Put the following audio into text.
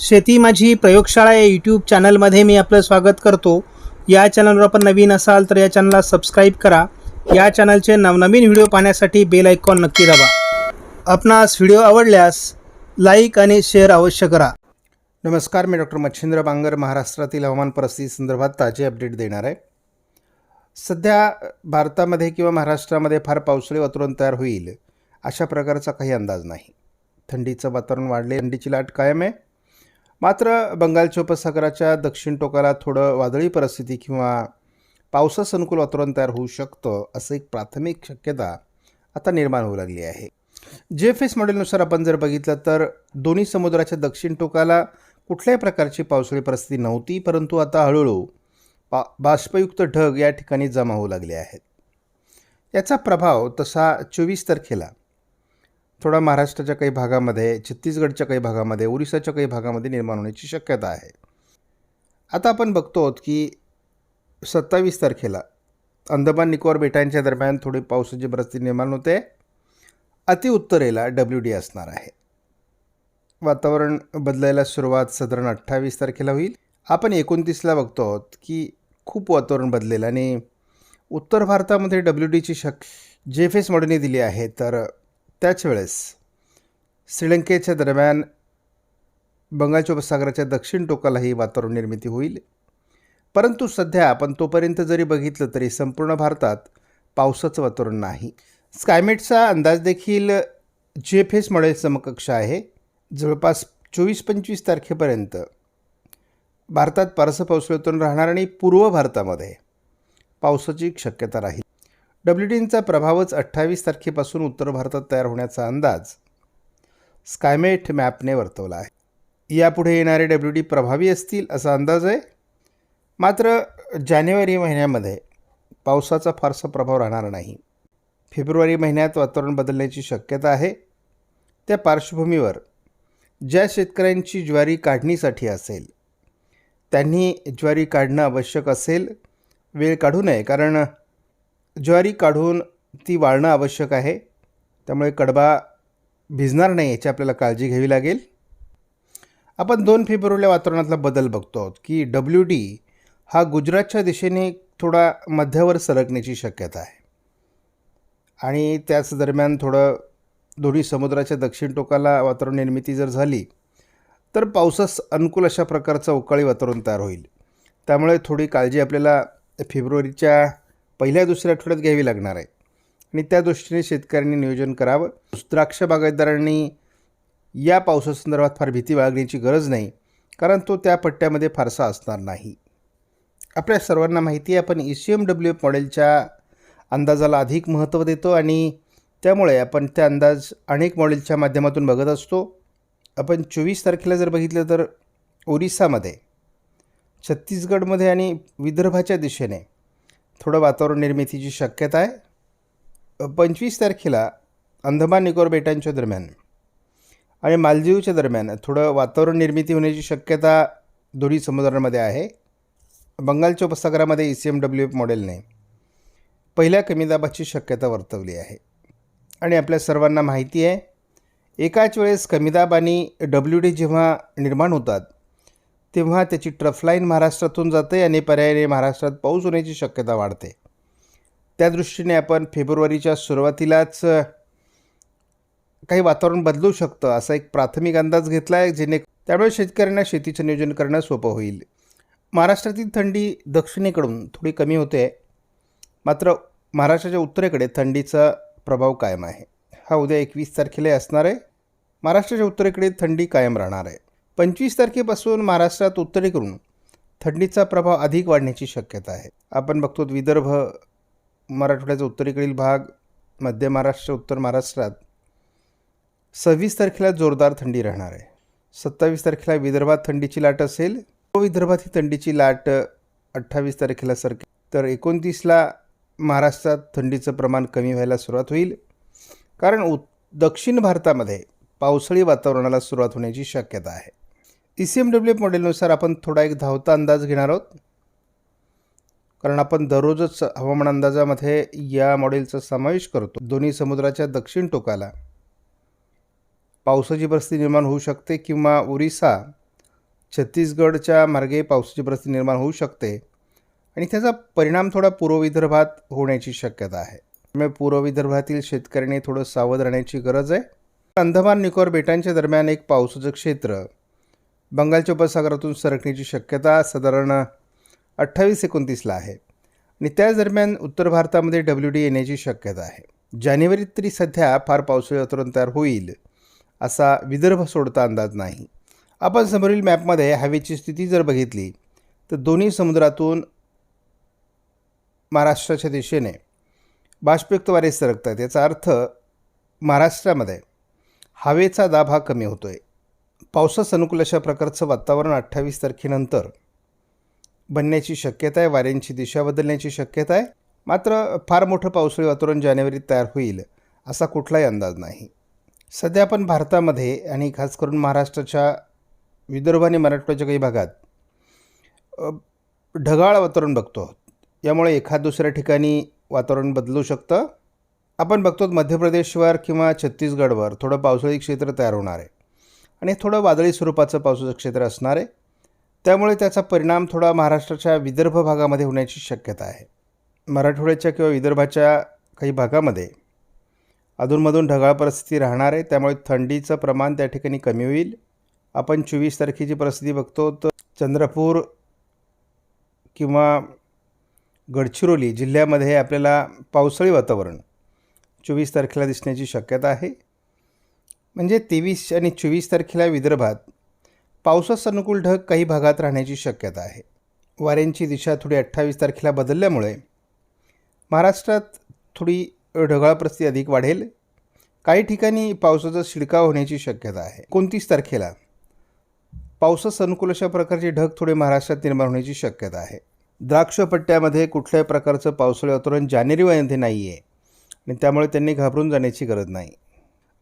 शेती माझी प्रयोगशाळा या यूट्यूब चॅनलमध्ये मी आपलं स्वागत करतो. या चॅनलवर आपण नवीन असाल तर या चॅनलला सबस्क्राईब करा. या चॅनलचे नवनवीन व्हिडिओ पाहण्यासाठी बेल आयकॉन नक्की दाबा. आपणास व्हिडिओ आवडल्यास लाईक आणि शेअर अवश्य करा. नमस्कार मी डॉक्टर मच्छिंद्र बांगर महाराष्ट्रातील हवामान परिस्थिती संदर्भात ताजे अपडेट देणार आहे. सध्या भारतामध्ये किंवा महाराष्ट्रामध्ये फार पावसाळी वातावरण तयार होईल अशा प्रकारचा काही अंदाज नाही. थंडीचं वातावरण वाढले थंडीची लाट कायम आहे. मात्र बंगालच्या उपसागराच्या दक्षिण टोकाला थोडं वादळी परिस्थिती किंवा पावसास अनुकूल वातावरण तयार होऊ शकतं असं एक प्राथमिक शक्यता आता निर्माण होऊ लागली आहे. जे एफ एस मॉडेलनुसार आपण जर बघितलं तर दोन्ही समुद्राच्या दक्षिण टोकाला कुठल्याही प्रकारची पावसाळी परिस्थिती नव्हती परंतु आता हळूहळू पा बाष्पयुक्त ढग या ठिकाणी जमा होऊ लागले आहेत. याचा प्रभाव तसा चोवीस तारखेला थोडा महाराष्ट्राच्या काही भागामध्ये छत्तीसगडच्या काही भागामध्ये ओरिसाच्या काही भागामध्ये निर्माण होण्याची शक्यता आहे. आता आपण बघतो आहोत की सत्तावीस तारखेला अंदमान निकोबार बेटांच्या दरम्यान थोडी पावसाची परिस्थिती निर्माण होते. अतिउत्तरेला डब्ल्यू डी असणार आहे. वातावरण बदलायला सुरुवात साधारण अठ्ठावीस तारखेला होईल. आपण एकोणतीसला बघतो आहोत की खूप वातावरण बदलेल आणि उत्तर भारतामध्ये डब्ल्यू डीची शक जे एफ एस मॉडेलने दिली आहे तर त्याच वेळेस श्रीलंकेच्या दरम्यान बंगालच्या उपसागराच्या दक्षिण टोकालाही वातावरण निर्मिती होईल. परंतु सध्या आपण तोपर्यंत जरी बघितलं तरी संपूर्ण भारतात पावसाचं वातावरण नाही. स्कायमेटचा अंदाज देखील जी एफ एस मॉडेल समकक्ष आहे. जवळपास चोवीस पंचवीस तारखेपर्यंत भारतात पारसं पावसाळ्यातून राहणार आणि पूर्व भारतामध्ये पावसाची शक्यता राहील. डब्ल्यूडीनचा प्रभावच अठ्ठावीस तारखेपासून उत्तर भारतात तयार होण्याचा अंदाज स्कायमेट मॅपने वर्तवला आहे. यापुढे येणारे डब्ल्यू डी प्रभावी असतील असा अंदाज आहे. मात्र जानेवारी महिन्यामध्ये पावसाचा फारसा प्रभाव राहणार नाही. फेब्रुवारी महिन्यात वातावरण बदलण्याची शक्यता आहे. त्या पार्श्वभूमीवर ज्या शेतकऱ्यांची ज्वारी काढणीसाठी असेल त्यांनी ज्वारी काढणं आवश्यक असेल वेळ काढू नये. कारण ज्वारी काढून ती वाळणं आवश्यक आहे. त्यामुळे कडबा भिजणार नाही याची आपल्याला काळजी घ्यावी लागेल. आपण दोन फेब्रुवारीला वातावरणातला बदल बघतो आहोत की डब्ल्यू डी हा गुजरातच्या दिशेने थोडा मध्यावर सरकण्याची शक्यता आहे. आणि त्याच दरम्यान थोडं दोन्ही समुद्राच्या दक्षिण टोकाला वातावरण निर्मिती जर झाली तर पावसास अनुकूल अशा प्रकारचं अवकाळी वातावरण तयार होईल. त्यामुळे थोडी काळजी आपल्याला फेब्रुवारीच्या पहिल्या दुसऱ्या आठवड्यात घ्यावी लागणार आहे. आणि त्या दृष्टीने शेतकऱ्यांनी नियोजन करावं. द्राक्ष बागायतदारांनी या पावसासंदर्भात फार भीती बाळगण्याची गरज नाही कारण तो त्या पट्ट्यामध्ये फारसा असणार नाही. आपल्या सर्वांना माहिती आहे आपण E C M W F मॉडेलच्या अंदाजाला अधिक महत्त्व देतो आणि त्यामुळे आपण त्या अंदाज अनेक मॉडेलच्या माध्यमातून बघत असतो. आपण चोवीस तारखेला जर बघितलं तर ओरिसामध्ये छत्तीसगडमध्ये आणि विदर्भाच्या दिशेने थोडं वातावरण निर्मितीची शक्यता आहे. पंचवीस तारखेला अंदमान निकोबार बेटांच्या दरम्यान आणि मालदीवच्या दरम्यान थोडं वातावरण निर्मिती होण्याची शक्यता दोन्ही समुद्रांमध्ये आहे. बंगालच्या उपसागरामध्ये E C M W F मॉडेलने पहिल्या कमी दाबाची शक्यता वर्तवली आहे. आणि आपल्या सर्वांना माहिती आहे एकाच वेळेस कमी दाब आणि डब्ल्यू डी जेव्हा निर्माण होतात तेव्हा त्याची ट्रफलाईन महाराष्ट्रातून जाते आणि पर्यायाने महाराष्ट्रात पाऊस होण्याची शक्यता वाढते. त्या दृष्टीने आपण फेब्रुवारीच्या सुरुवातीलाच काही वातावरण बदलू शकतं असा एक प्राथमिक अंदाज घेतला आहे जेणे त्यामुळे शेतकऱ्यांना शेतीचं नियोजन करणं सोपं होईल. महाराष्ट्रातील थंडी दक्षिणेकडून थोडी कमी होते मात्र महाराष्ट्राच्या उत्तरेकडे थंडीचा प्रभाव कायम आहे. हा उद्या एकवीस तारखेला असणार आहे. महाराष्ट्राच्या उत्तरेकडे थंडी कायम राहणार आहे. पंचवीस तारखेपासून महाराष्ट्रात उत्तरेकडून थंडीचा प्रभाव अधिक वाढण्याची शक्यता आहे. आपण बघतो विदर्भ मराठवाड्याचा उत्तरेकडील भाग मध्य महाराष्ट्र उत्तर महाराष्ट्रात सव्वीस तारखेला जोरदार थंडी राहणार आहे. सत्तावीस तारखेला विदर्भात थंडीची लाट असेल. विदर्भात ही थंडीची लाट अठ्ठावीस तारखेला सरके तर एकोणतीसला महाराष्ट्रात थंडीचं प्रमाण कमी व्हायला सुरुवात होईल. कारण उ दक्षिण भारतामध्ये पावसाळी वातावरणाला सुरुवात होण्याची शक्यता आहे. E C M W F मॉडेलनुसार आपण थोडा एक धावता अंदाज घेणार आहोत. कारण आपण दररोजच हवामान अंदाजामध्ये या मॉडेलचा समावेश करतो. दोन्ही समुद्राच्या दक्षिण टोकाला पावसाची परिस्थिती निर्माण होऊ शकते किंवा ओरिसा छत्तीसगडच्या मार्गे पावसाची परिस्थिती निर्माण होऊ शकते आणि त्याचा परिणाम थोडा पूर्व विदर्भात होण्याची शक्यता आहे. त्यामुळे पूर्व विदर्भातील शेतकऱ्यांनी थोडं सावध राहण्याची गरज आहे. अंदमान निकोबार बेटांच्या दरम्यान एक पावसाचं क्षेत्र बंगालच्या उपसागरातून सरकण्याची शक्यता साधारण अठ्ठावीस एकोणतीसला आहे. आणि त्याच दरम्यान उत्तर भारतामध्ये डब्ल्यू डी येण्याची शक्यता आहे. जानेवारीत तरी सध्या फार पावसाळी वातावरण तयार होईल असा विदर्भ सोडता अंदाज नाही. आपण समोरील मॅपमध्ये हवेची स्थिती जर बघितली तर दोन्ही समुद्रातून महाराष्ट्राच्या दिशेने बाष्पयुक्त वारे सरकतात. याचा अर्थ महाराष्ट्रामध्ये हवेचा दाब हा कमी होतो आहे पावसास अनुकूल अशा प्रकारचं वातावरण अठ्ठावीस तारखेनंतर बनण्याची शक्यता आहे वाऱ्यांची दिशा बदलण्याची शक्यता आहे. मात्र फार मोठं पावसाळी वातावरण जानेवारीत तयार होईल असा कुठलाही अंदाज नाही. सध्या आपण भारतामध्ये आणि खास करून महाराष्ट्राच्या विदर्भ आणि मराठवाड्याच्या काही भागात ढगाळ वातावरण बघतो आहोत. यामुळे एखाद दुसऱ्या ठिकाणी वातावरण बदलू शकतं. आपण बघतो मध्य प्रदेशवर किंवा छत्तीसगडवर थोडं पावसाळी क्षेत्र तयार होणार आहे. आणि थोडं वादळी स्वरूपाचं पावसाचं क्षेत्र असणार आहे. त्यामुळे त्याचा परिणाम थोडा महाराष्ट्राच्या विदर्भ भागामध्ये होण्याची शक्यता आहे. मराठवाड्याच्या किंवा विदर्भाच्या काही भागामध्ये अधूनमधून ढगाळ परिस्थिती राहणार आहे. त्यामुळे थंडीचं प्रमाण त्या ठिकाणी कमी होईल. आपण चोवीस तारखेची परिस्थिती बघतो तर चंद्रपूर किंवा गडचिरोली जिल्ह्यामध्ये आपल्याला पावसाळी वातावरण चोवीस तारखेला दिसण्याची शक्यता आहे. म्हणजे तेवीस आणि चोवीस तारखेला विदर्भात पावसास अनुकूल ढग काही भागात राहण्याची शक्यता आहे. वाऱ्यांची दिशा थोडी अठ्ठावीस तारखेला बदलल्यामुळे महाराष्ट्रात थोडी ढगाळ परिस्थिती अधिक वाढेल. काही ठिकाणी पावसाचा शिडकाव होण्याची शक्यता आहे. एकोणतीस तारखेला पावसास अनुकूल अशा प्रकारचे ढग थोडे महाराष्ट्रात निर्माण होण्याची शक्यता आहे. द्राक्ष पट्ट्यामध्ये कुठल्याही प्रकारचं पावसाळी वातावरण जानेवारीमध्ये नाही आहे आणि त्यामुळे त्यांनी घाबरून जाण्याची गरज नाही.